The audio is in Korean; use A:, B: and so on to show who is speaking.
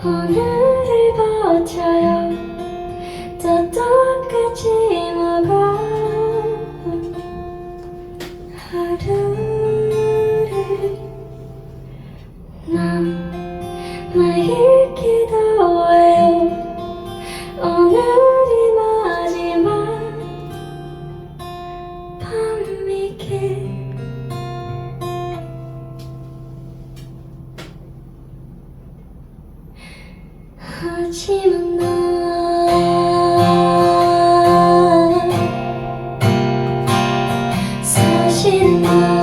A: 나 오늘을 버텨요. 또 똑같이 먹어 하루를 난 매일 기도 해요. 오늘이 마지막 밤이길 하지만 난 사실 난